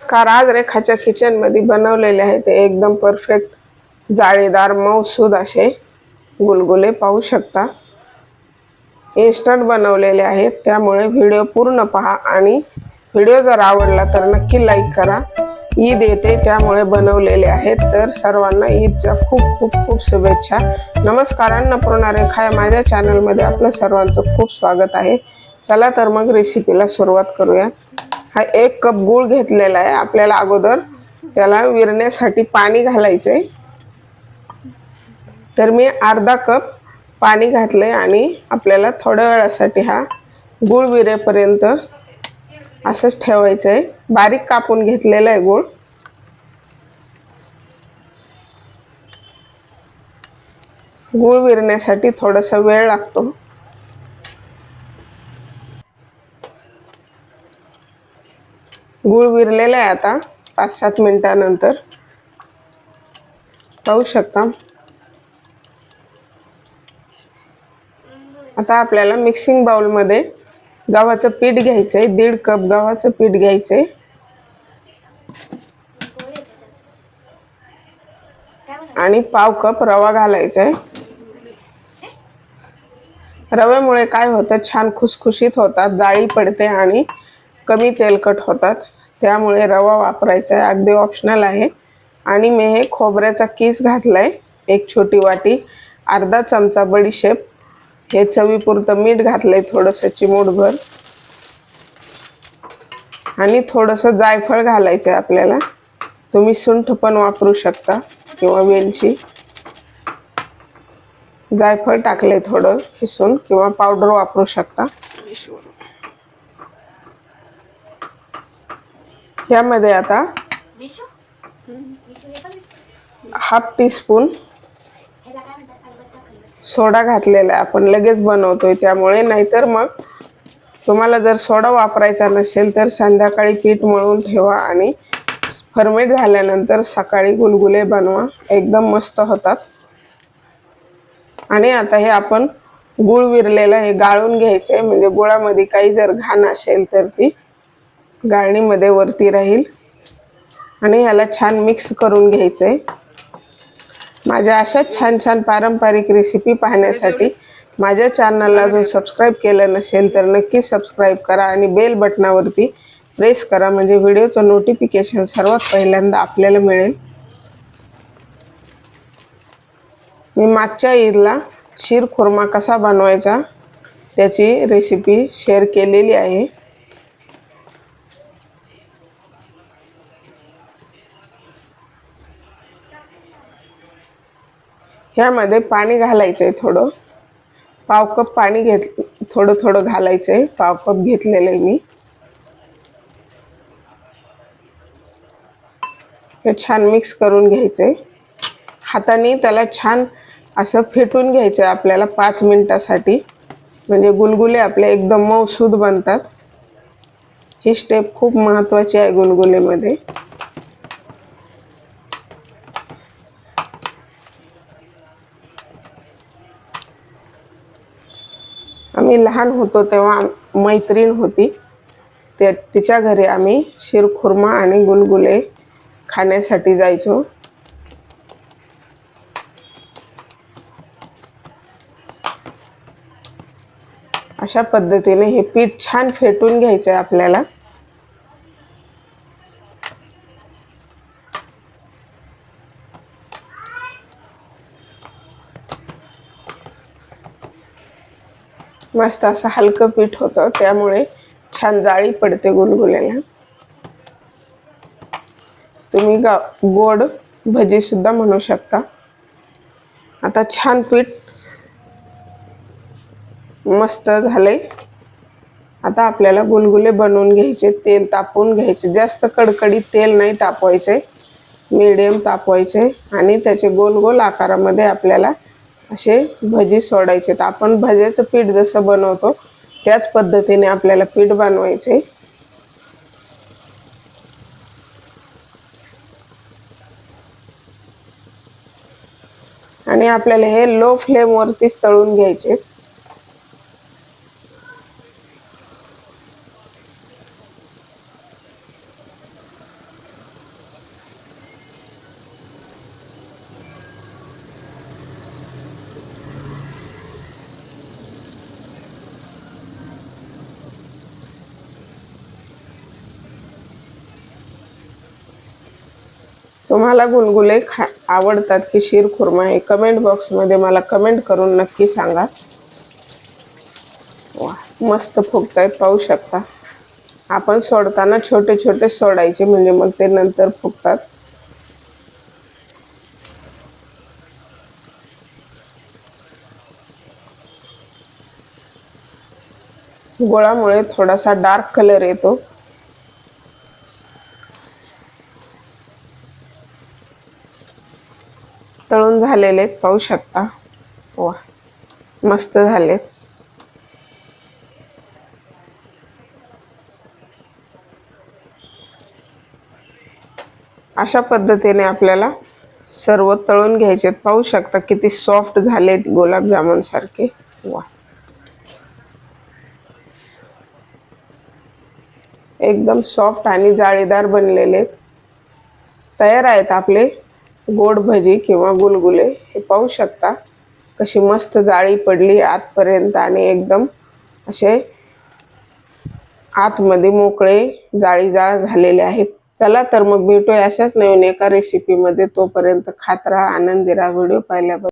नमस्कार आज रेखाच्या किचनमध्ये बनवलेले आहे ते एकदम परफेक्ट जाळीदार मऊसूद असे गुलगुले पाहू शकता. इन्स्टंट बनवलेले आहेत त्यामुळे व्हिडिओ पूर्ण पहा आणि व्हिडिओ जर आवडला तर नक्की लाईक करा. ईद येते त्यामुळे बनवलेले आहेत तर सर्वांना ईदच्या खूप खूप खूप शुभेच्छा. नमस्कार अन्नपूर्णा रेखा या माझ्या चॅनलमध्ये आपलं सर्वांचं खूप स्वागत आहे. चला तर मग रेसिपीला सुरुवात करूया हा एक कप गूळ घेतलेला आहे आपल्याला अगोदर. त्याला विरण्यासाठी पाणी घालायचंय. तर मी अर्धा कप पाणी घातलंय आणि आपल्याला थोड्या वेळासाठी हा गूळ विरेपर्यंत असंच ठेवायचं आहे बारीक कापून घेतलेला आहे गूळ. गूळ विरण्यासाठी थोडासा वेळ लागतो. गूळ विरलेला आहे आता पाच सात मिनटानंतर. पाहू शकता. आता आपल्याला मिक्सिंग बाउलमध्ये गव्हाचं पीठ घ्यायचं आहे दीड कप गव्हाचं पीठ घ्यायचं आहे आणि पाव कप रवा घालायचा आहे रव्यामुळे काय होतं? छान खुसखुशीत होतात जाळी पडते आणि कमी तेलकट होतात. त्यामुळे रवा वापरायचा आहे अगदी ऑप्शनल आहे. आणि मी हे खोबऱ्याचा किस घातला आहे एक छोटी वाटी अर्धा चमचा बडीशेप. हे चवीपुरतं मीठ घातलं आहे थोडंसं चिमूटभर. आणि थोडंसं जायफळ घालायचं आहे आपल्याला. तुम्ही सुंठ पण वापरू शकता किंवा वेलची. जायफळ टाकले थोडं खिसून किंवा पावडर वापरू शकता. त्यामध्ये आता हाफ टी स्पून सोडा घातलेला आहे. आपण लगेच बनवतोय त्यामुळे. नाहीतर मग तुम्हाला जर सोडा वापरायचा नसेल तर संध्याकाळी पीठ मळून ठेवा आणि फर्मेट झाल्यानंतर सकाळी गुलगुले बनवा. एकदम मस्त होतात. आणि आता हे आपण गुळ विरलेलं हे गाळून घ्यायचं आहे म्हणजे गुळामध्ये काही जर घाण असेल तर ती गाळणीमध्ये वरती राहील. आणि ह्याला छान मिक्स करून घ्यायचं. आहे माझ्या अशाच छान छान पारंपरिक रेसिपी पाहण्यासाठी माझ्या चॅनलला जर सबस्क्राईब केलं नसेल तर नक्की सबस्क्राईब करा आणि बेल बटनावरती प्रेस करा. म्हणजे व्हिडिओचं नोटिफिकेशन सर्वात पहिल्यांदा आपल्याला मिळेल. मी मागच्या ईदला शीर खुर्मा कसा बनवायचा त्याची रेसिपी शेअर केलेली आहे. ह्यामध्ये पाणी घालायचं आहे थोडं. पाव कप पाणी घेत थोडं थोडं घालायचं आहे पाव कप घेतलेलं आहे मी. हे छान मिक्स करून घ्यायचं आहे हाताने त्याला छान असं फेटून घ्यायचं आहे आपल्याला पाच मिनटासाठी. म्हणजे गुलगुले आपले एकदम मऊसूद बनतात. ही स्टेप खूप महत्त्वाची आहे गुलगुलेमध्ये. आम्ही लहान होतो तेव्हा मैत्रीण होती. ते तिच्या घरी आम्ही शिरखुर्मा आणि गुलगुले खाण्यासाठी जायचो. अशा पद्धतीने हे पीठ छान फेटून घ्यायचं आहे आपल्याला. मस्त असं हलकं पीठ होतं त्यामुळे छान जाळी पडते गुलगुल्याला तुम्ही गा गोड भजीसुद्धा म्हणू शकता. आता छान पीठ मस्त झाले आता आपल्याला गुलगुले बनवून घ्यायचे तेल तापवून घ्यायचे. जास्त कडकडीत तेल नाही तापवायचे मिडियम तापवायचे आणि त्याचे गोल गोल आकारामध्ये आपल्याला असे भजी सोडायचे. तर आपण भज्याचं पीठ जसं बनवतो त्याच पद्धतीने आपल्याला पीठ बनवायचे. आणि आपल्याला हे लो फ्लेमवरतीच तळून घ्यायचे. तुम्हाला गुलगुले खा आवडतात की शिरखुर्मा हे कमेंट बॉक्समध्ये मला कमेंट करून नक्की सांगा. वा मस्त फुगतायत पाहू शकता. आपण सोडताना छोटे छोटे सोडायचे म्हणजे मग ते नंतर फुगतात. गोळामुळे थोडासा डार्क कलर येतो. तळून झालेले आहेत पाहू शकता. वा मस्त झालेत. अशा पद्धतीने आपल्याला सर्व तळून घ्यायचे पाहू शकता किती सॉफ्ट झालेत गुलाबजामुन सारखे वा. एकदम सॉफ्ट आणि जाळीदार बनलेले आहेत तयार आहेत आपले गोड भजी किंवा गुलगुले हे पाहू शकता. कशी मस्त जाळी पडली आतपर्यंत आणि एकदम असे आतमध्ये मोकळे जाळीजाळ झालेले आहेत. चला तर मग भेटूया अशाच नवीन एका रेसिपीमध्ये तोपर्यंत खात राहा आनंदी राहा. व्हिडिओ पाहिल्याबद्दल.